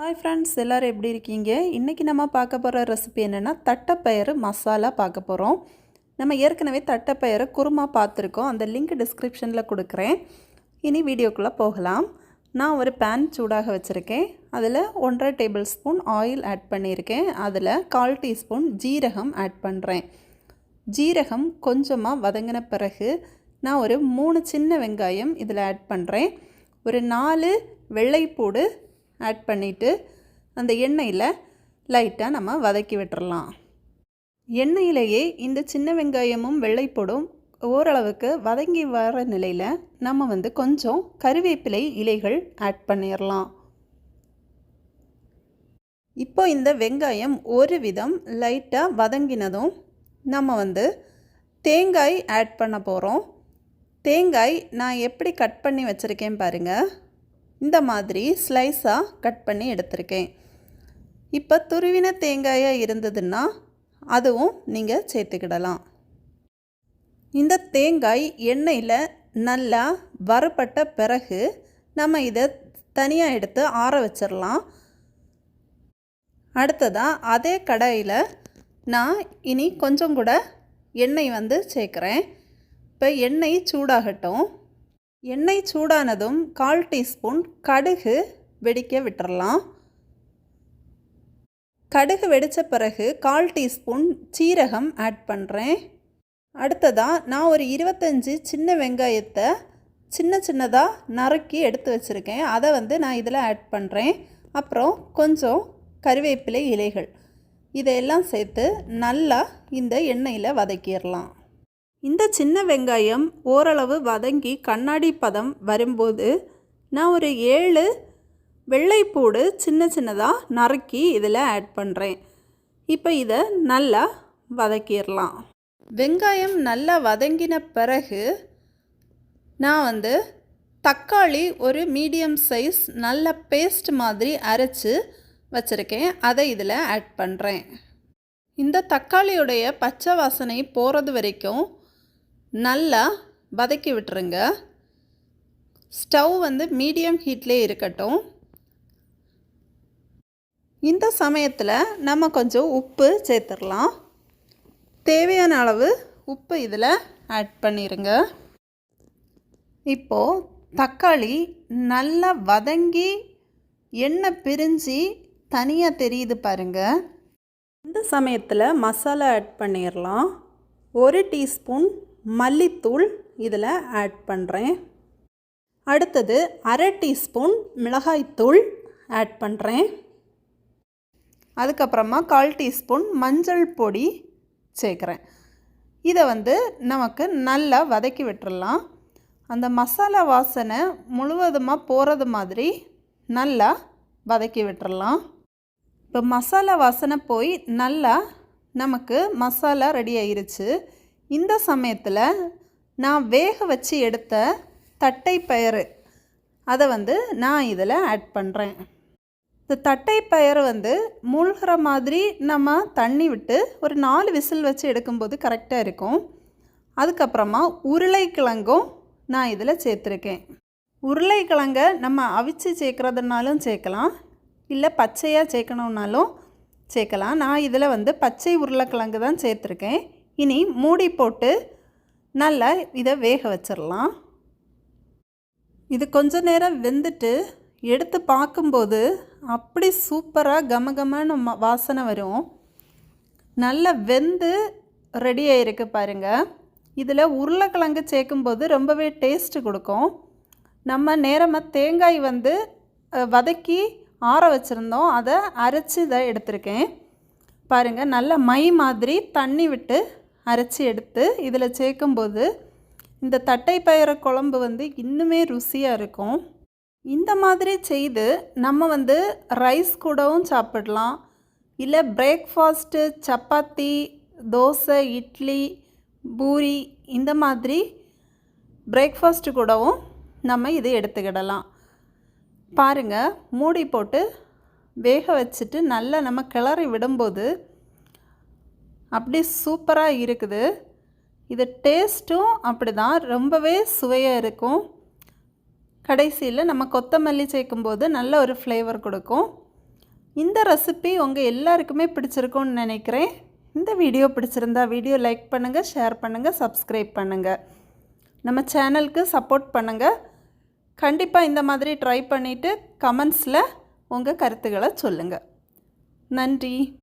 Hi friends எல்லோரும் எப்படி இருக்கீங்க? இன்றைக்கி நம்ம பார்க்க போகிற ரெசிபி என்னென்னா தட்டைப்பயிறு மசாலா பார்க்க போகிறோம் நம்ம ஏற்கனவே தட்டைப்பயிறு குருமா பார்த்துருக்கோம். அந்த லிங்க் டிஸ்கிரிப்ஷனில் கொடுக்குறேன். இனி வீடியோக்குள்ளே போகலாம். நான் ஒரு பேன் சூடாக வச்சுருக்கேன். அதில் ஒன்றரை டேபிள் ஸ்பூன் ஆயில் ஆட் பண்ணியிருக்கேன். அதில் கால் டீஸ்பூன் ஜீரகம் ஆட் பண்ணுறேன் ஜீரகம் கொஞ்சமாக வதங்கின பிறகு நான் ஒரு மூணு சின்ன வெங்காயம் இதில் ஆட் பண்ணுறேன் ஒரு நாலு வெள்ளைப்பூடு ஆட் பண்ணிவிட்டு அந்த எண்ணெயில் லைட்டாக நம்ம வதக்கி விட்டுறலாம். எண்ணெயிலேயே இந்த சின்ன வெங்காயமும் வெள்ளைப்பூடும் ஓரளவுக்கு வதங்கி வர நிலையில் நம்ம வந்து கொஞ்சம் கருவேப்பிலை இலைகள் ஆட் பண்ணிடலாம் இப்போ இந்த வெங்காயம் ஒரு விதம் லைட்டாக வதங்கினதும் நம்ம வந்து தேங்காய் ஆட் பண்ண போகிறோம் தேங்காய் நான் எப்படி கட் பண்ணி வச்சுருக்கேன் பாருங்கள் இந்த மாதிரி ஸ்லைஸாக கட் பண்ணி எடுத்திருக்கேன். இப்போ துருவின தேங்காயாக இருந்ததுன்னா அதுவும் நீங்கள் சேர்த்துக்கிடலாம். இந்த தேங்காய் எண்ணெயில் நல்லா வறுபட்ட பிறகு நம்ம இதை தனியாக எடுத்து ஆற வச்சிடலாம். அடுத்ததாக அதே கடாயில் நான் இனி கொஞ்சம் கூட எண்ணெய் வந்து சேர்க்குறேன். இப்போ எண்ணெய் சூடாகட்டும். எண்ணெய் சூடானதும் கால் டீஸ்பூன் கடுகு வெடிக்க விட்டுறலாம். கடுகு வெடித்த பிறகு கால் டீஸ்பூன் சீரகம் ஆட் பண்ணுறேன் அடுத்ததாக நான் ஒரு இருபத்தஞ்சி சின்ன வெங்காயத்தை சின்ன சின்னதாக நறுக்கி எடுத்து வச்சுருக்கேன். அதை வந்து நான் இதில் ஆட் பண்ணுறேன் அப்புறம் கொஞ்சம் கருவேப்பிலை இலைகள். இதையெல்லாம் சேர்த்து நல்லா இந்த எண்ணெயில் வதக்கிடலாம். இந்த சின்ன வெங்காயம் ஓரளவு வதங்கி கண்ணாடி பதம் வரும்போது நான் ஒரு ஏழு வெள்ளைப்பூடு சின்ன சின்னதாக நறுக்கி இதில் ஆட் பண்ணுறேன் இப்போ இதை நல்லா வதக்கிடலாம். வெங்காயம் நல்லா வதங்கின பிறகு நான் வந்து தக்காளி ஒரு மீடியம் சைஸ் நல்ல பேஸ்ட் மாதிரி அரைச்சி வச்சுருக்கேன். அதை இதில் ஆட் பண்ணுறேன் இந்த தக்காளியுடைய பச்சை வாசனை போகிறது வரைக்கும் நல்லா வதக்கி விட்டுருங்க. ஸ்டவ் வந்து மீடியம் ஹீட்லேயே இருக்கட்டும். இந்த சமயத்தில் நம்ம கொஞ்சம் உப்பு சேர்த்துடலாம் தேவையான அளவு உப்பு இதில் ஆட் பண்ணிடுங்க இப்போது தக்காளி நல்லா வதங்கி எண்ணெய் பிரிஞ்சு தனியாக தெரியுது பாருங்கள் இந்த சமயத்தில் மசாலா ஆட் பண்ணிடலாம் ஒரு டீஸ்பூன் மல்லித்தூள் இதில் ஆட் பண்ணுறேன் அடுத்தது அரை டீஸ்பூன் மிளகாய்த்தூள் ஆட் பண்ணுறேன் அதுக்கப்புறமா கால் டீஸ்பூன் மஞ்சள் பொடி சேர்க்குறேன். இதை வந்து நமக்கு நல்லா வதக்கி விட்டுடலாம் அந்த மசாலா வாசனை முழுவதுமாக போகிறது மாதிரி நல்லா வதக்கி விட்டுறலாம். இப்போ மசாலா வாசனை போய் நல்லா நமக்கு மசாலா ரெடி ஆயிருச்சு. இந்த சமயத்தில் நான் வேக வச்சு எடுத்த தட்டை பயிறு. அதை வந்து நான் இதில் ஆட் பண்ணுறேன் இந்த தட்டை பயிறு வந்து மூழ்கிற மாதிரி நம்ம தண்ணி விட்டு ஒரு நாலு விசில் வச்சு எடுக்கும்போது கரெக்டாக இருக்கும். அதுக்கப்புறமா உருளைக்கிழங்கும் நான் இதில் சேர்த்துருக்கேன். உருளைக்கிழங்கை நம்ம அவிச்சு சேர்க்குறதுனாலும் சேர்க்கலாம். இல்லை பச்சையாக சேர்க்கணுன்னாலும் சேர்க்கலாம். நான் இதில் வந்து பச்சை உருளைக்கிழங்கு தான் சேர்த்துருக்கேன். இனி மூடி போட்டு நல்லா இதை வேக வச்சிடலாம். இது கொஞ்ச நேரம் வெந்துட்டு எடுத்து பார்க்கும்போது அப்படி சூப்பராக கமகமான வாசனை வரும். நல்லா வெந்து ரெடி ஆகிருக்கு பாருங்கள் இதில் உருளைக்கிழங்கு சேர்க்கும்போது ரொம்பவே டேஸ்ட்டு கொடுக்கும். நம்ம நேரமாக தேங்காய் வந்து வதக்கி ஆற வச்சுருந்தோம். அதை அரைச்சி இதை எடுத்திருக்கேன். பாருங்கள் நல்ல மை மாதிரி தண்ணி விட்டு அரைச்சி எடுத்து இதில் சேர்க்கும்போது இந்த தட்டை பயிற குழம்பு வந்து இன்னுமே ருசியாக இருக்கும். இந்த மாதிரி செய்து நம்ம வந்து ரைஸ் கூடவும் சாப்பிடலாம். இல்லை பிரேக்ஃபாஸ்ட்டு சப்பாத்தி தோசை இட்லி பூரி இந்த மாதிரி பிரேக்ஃபாஸ்ட்டு கூடவும் நம்ம இதை எடுத்துக்கிடலாம். பாருங்கள் மூடி போட்டு வேக வச்சுட்டு நல்லா நம்ம கிளறி விடும்போது அப்படி சூப்பராக இருக்குது. இது டேஸ்ட்டும் அப்படி தான் ரொம்பவே சுவையாக இருக்கும். கடைசியில் நம்ம கொத்தமல்லி சேர்க்கும்போது நல்ல ஒரு ஃப்ளேவர் கொடுக்கும். இந்த ரெசிபி உங்கள் எல்லாருக்குமே பிடிச்சிருக்கும்னு நினைக்கிறேன். இந்த வீடியோ பிடிச்சிருந்தா வீடியோ லைக் பண்ணுங்கள் ஷேர் பண்ணுங்கள் சப்ஸ்கிரைப் பண்ணுங்கள் நம்ம சேனலுக்கு சப்போர்ட் பண்ணுங்கள் கண்டிப்பாக இந்த மாதிரி ட்ரை பண்ணிவிட்டு கமெண்ட்ஸில் உங்கள் கருத்துக்களை சொல்லுங்கள் நன்றி.